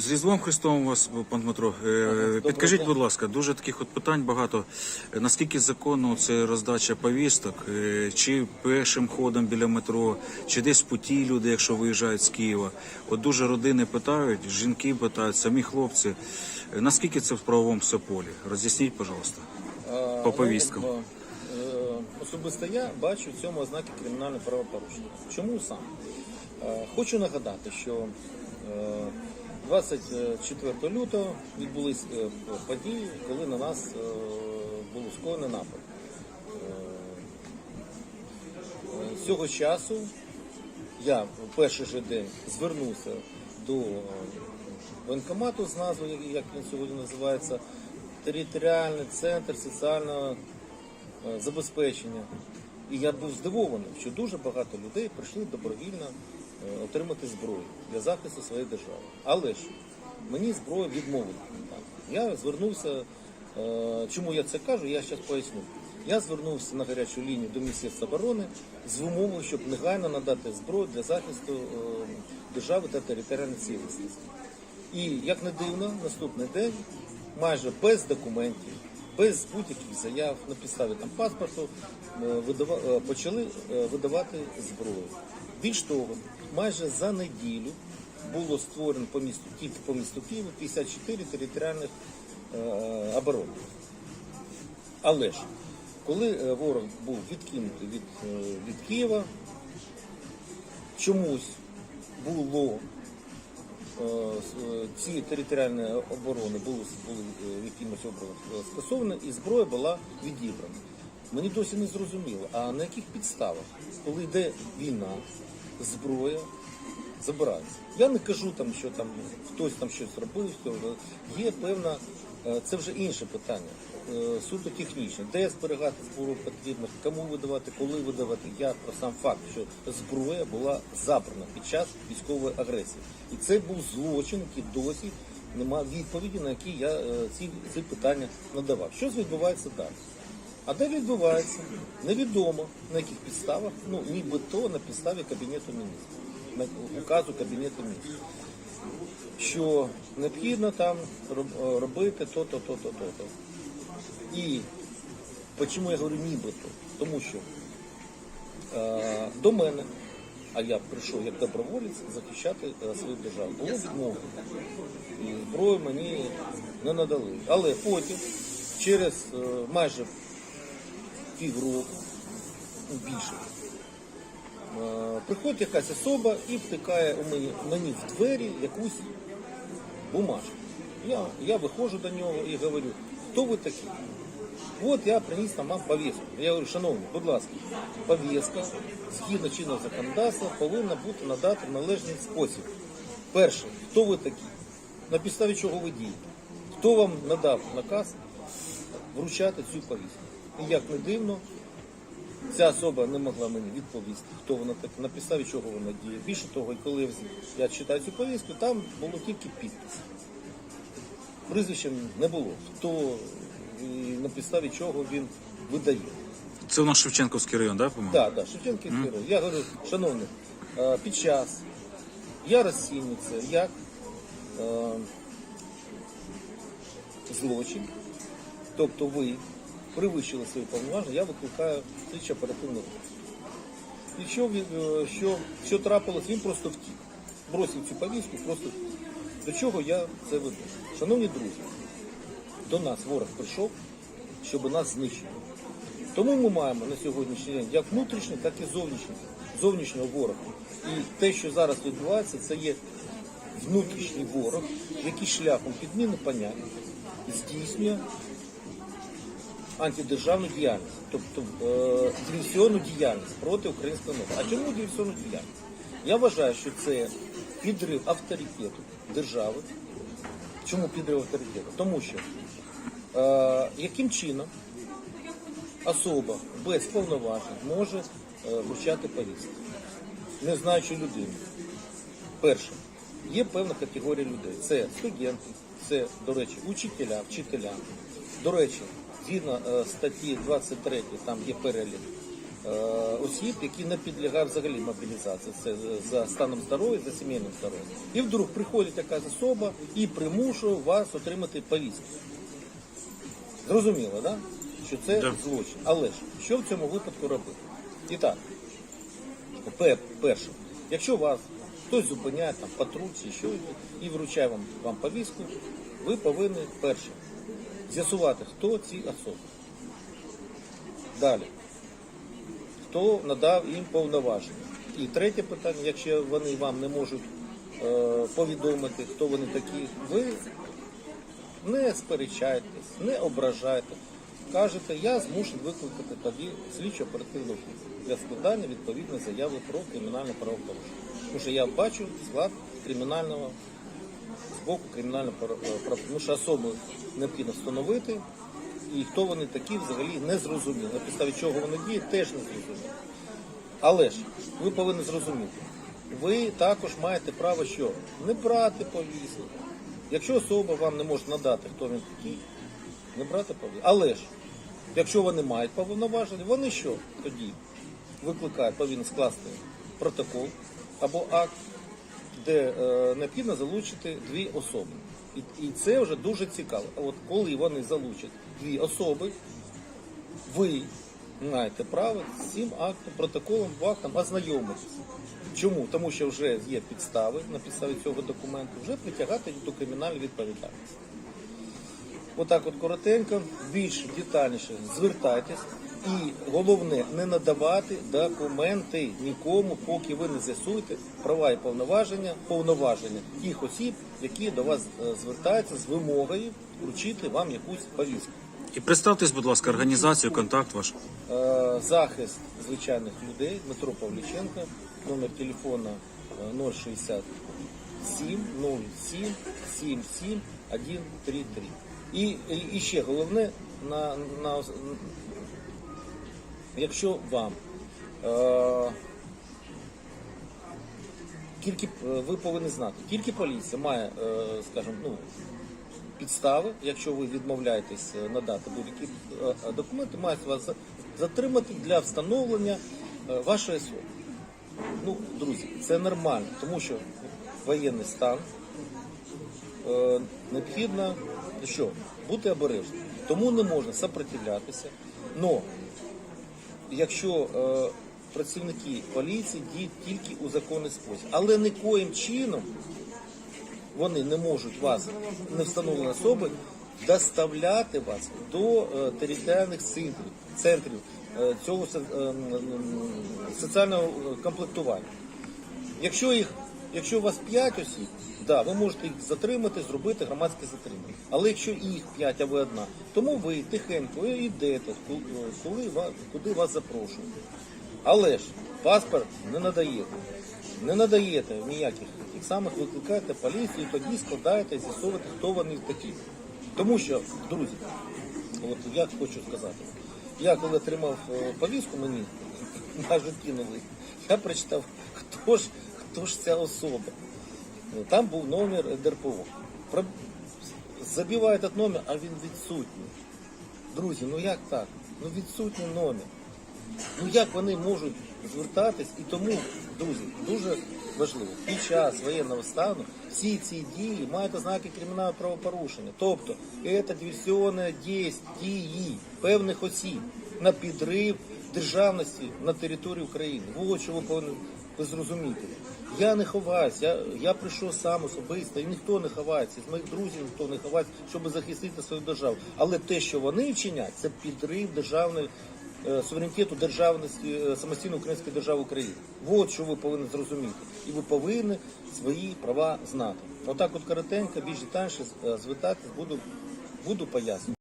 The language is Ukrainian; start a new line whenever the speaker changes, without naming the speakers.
З Різдвом Христовим вас, пан Дмитро. Е, Підкажіть, будь ласка, дуже таких от питань багато. Е, Наскільки законно це роздача повісток? Е, Чи першим ходом біля метро, чи десь в путі люди, якщо виїжджають з Києва? От дуже родини питають, жінки питають, самі хлопці. Наскільки це в правовому все полі? Роз'ясніть, пожалуйста. По повісткам.
ну, е, Особисто я бачу в цьому ознаки кримінального правопорушення. Чому сам? Хочу нагадати, що 24 лютого відбулись е, події, коли на нас е, було скоєно напад. Е, З цього часу я в перший же день звернувся до е, воєнкомату з назвою, як він сьогодні називається, територіальний центр соціального е, забезпечення. І я був здивований, що дуже багато людей прийшли добровільно е, отримати зброю для захисту своєї держави. Але ж мені зброю відмовили. Я звернувся, е, чому я це кажу, я зараз поясню. Я звернувся на гарячу лінію до Міністерства оборони з вимогою, щоб негайно надати зброю для захисту е, держави та територіальної цілісності. І як не дивно, наступний день майже без документів, без будь-яких заяв на підставі там паспорту е, е, почали е, видавати зброю. Більш того, майже за неділю було створено по місту тільки по місту Києва 54 територіальних е, оборони. Але ж коли е, ворог був відкинутий від, е, від Києва, чомусь було ці територіальні оборони були, були якимось образом скасовані, і зброя була відібрана. Мені досі не зрозуміло, а на яких підставах, коли йде війна, зброя забирається. Я не кажу там, що там хтось там щось робив, є певна, е, це вже інше питання. е, Суто технічне, де зберігати зброю потрібно, кому видавати, коли видавати. Я про сам факт, що зброя була забрана під час військової агресії. І це був злочин, який досі немає відповіді, на які я е, ці, ці питання надавав. Що відбувається далі? А де відбувається? Невідомо на яких підставах, ну нібито на підставі Кабінету міністрів, на указу Кабінету міністрів, що необхідно там робити то-то, то-то, то-то. І чому я говорю нібито? Тому що е, до мене, а я прийшов як доброволець захищати е, свою державу, було відмовлено. І зброю мені не надали. Але потім, через е, майже півроку, ну, більше, приходить якась особа і втикає у мені, мені в двері якусь бумажку. Я, я виходжу до нього і говорю, хто ви такі? От я приніс там вам повістку. Я говорю, шановні, будь ласка, повістка згідно чинного законодавства повинна бути надати в належний спосіб. Перше, хто ви такі? На підставі чого ви дієте? Хто вам надав наказ вручати цю повістку? І як не дивно, ця особа не могла мені відповісти, хто вона така, на підставі чого вона діє. Більше того, коли я читаю цю повістку, там було тільки підпис. Прізвища не було. Хто і на підставі чого він видає.
Це у нас Шевченківський район, да?
Так, так, Шевченківський район. Я говорю, шановні, е, під час я розцінюю це як е, злочин, тобто ви перевищили свої повноваження, я викликаю слідчо оперативну. І що, е, що, що трапилось, він просто втік. Бросив цю повістку, просто втік. До чого я це веду? Шановні друзі, до нас ворог прийшов, щоб нас знищити. Тому ми маємо на сьогоднішній день як внутрішній, так і зовнішній, зовнішнього ворога. І те, що зараз відбувається, це є внутрішній ворог, який шляхом підміни понять здійснює антидержавну діяльність, тобто е, диверсіонну діяльність проти українського народу. А чому диверсіонну діяльність? Я вважаю, що це підрив авторитету держави. Чому підрив авторитету? Тому що е, яким чином особа без повноважень може е, вручати повістки, не знаючи людину. Перше, є певна категорія людей. Це студенти, це, до речі, учителя, вчителя. До речі, згідно е, статті 23, там є перелік е, осіб, які не підлягають взагалі мобілізації. Це за станом здоров'я, за сімейним здоров'ям. І вдруг приходить якась особа і примушує вас отримати повістку. Зрозуміло, да? що це
Да.
злочин. Але ж що в цьому випадку робити? І так, перше, якщо вас хтось зупиняє, там, патруль чи що, і вручає вам, вам повістку, ви повинні перше з'ясувати, хто ці особи. Далі. Хто надав їм повноваження. І третє питання, якщо вони вам не можуть е, повідомити, хто вони такі, ви не сперечайтесь, не ображайте. Кажете, я змушений викликати тоді слідчо оперативну для складання відповідної заяви про кримінальне правопорушення. Тому що я бачу склад кримінального з боку кримінального право- Тому що особи необхідно встановити, і хто вони такі взагалі не зрозуміло. На підставі чого вони діють, теж не зрозуміло. Але ж ви повинні зрозуміти, ви також маєте право що? Не брати повістку. Якщо особа вам не може надати, хто він такий, не брати повістку. Але ж, якщо вони мають повноваження, вони що тоді викликають, повинні скласти протокол або акт, де е, необхідно залучити дві особи. І, це вже дуже цікаво. От коли вони залучать дві особи, ви маєте право з цим актом, протоколом, актом ознайомитися. Чому? Тому що вже є підстави на підставі цього документу, вже притягати до кримінальної відповідальності. Отак от коротенько, більш детальніше звертайтесь. І головне не надавати документи нікому, поки ви не з'ясуєте права і повноваження, повноваження тих осіб, які до вас е, звертаються з вимогою вручити вам якусь повістку.
І представтесь, будь ласка, організацію, контакт ваш.
Е, захист звичайних людей Дмитро Павліченко, номер телефона е, 067 07 77 133. І, і, і ще головне, на, на, якщо вам е, тільки е, ви повинні знати, тільки поліція має, е, скажімо, ну, підстави, якщо ви відмовляєтесь е, надати будь-які е, документи, мають вас затримати для встановлення вашої особи. Ну, друзі, це нормально, тому що воєнний стан е, необхідно що? бути обережним. Тому не можна сопротивлятися. Но якщо е, працівники поліції діють тільки у законний спосіб, але нікоїм чином вони не можуть вас, не встановлені особи, доставляти вас до е, територіальних центрів, центрів е, цього соціального комплектування. Якщо їх, якщо у вас 5 осіб, да, ви можете їх затримати, зробити громадське затримання. Але якщо їх 5, а ви одна, тому ви тихенько йдете, коли куди вас запрошують. Але ж паспорт не надаєте. Не надаєте ніяких тих самих, викликаєте поліцію, тоді складаєте, з'ясовуєте, хто вони такі. Тому що, друзі, от я хочу сказати, я коли отримав е, повістку, мені майже кинули, я прочитав, хто ж, хто ж ця особа. Ну, Там був номер ДРПО. Про- Забиваю этот номер, а він відсутній. Друзі, ну як так? Ну відсутній номер. Ну як вони можуть звертатись? І тому, друзі, дуже важливо, під час воєнного стану всі ці дії мають ознаки кримінального правопорушення. Тобто це диверсіонне дії певних осіб на підрив державності на території України. Що ви повинні ви зрозуміти. Я не ховаюсь, я, я прийшов сам особисто, і ніхто не ховається, з моїх друзів ніхто не ховається, щоб захистити свою державу. Але те, що вони вчинять, це підрив державної е, суверенітету державності е, самостійної української держави України. От що ви повинні зрозуміти. І ви повинні свої права знати. Отак от коротенько, більш детальніше е, звертатись буду, буду пояснювати.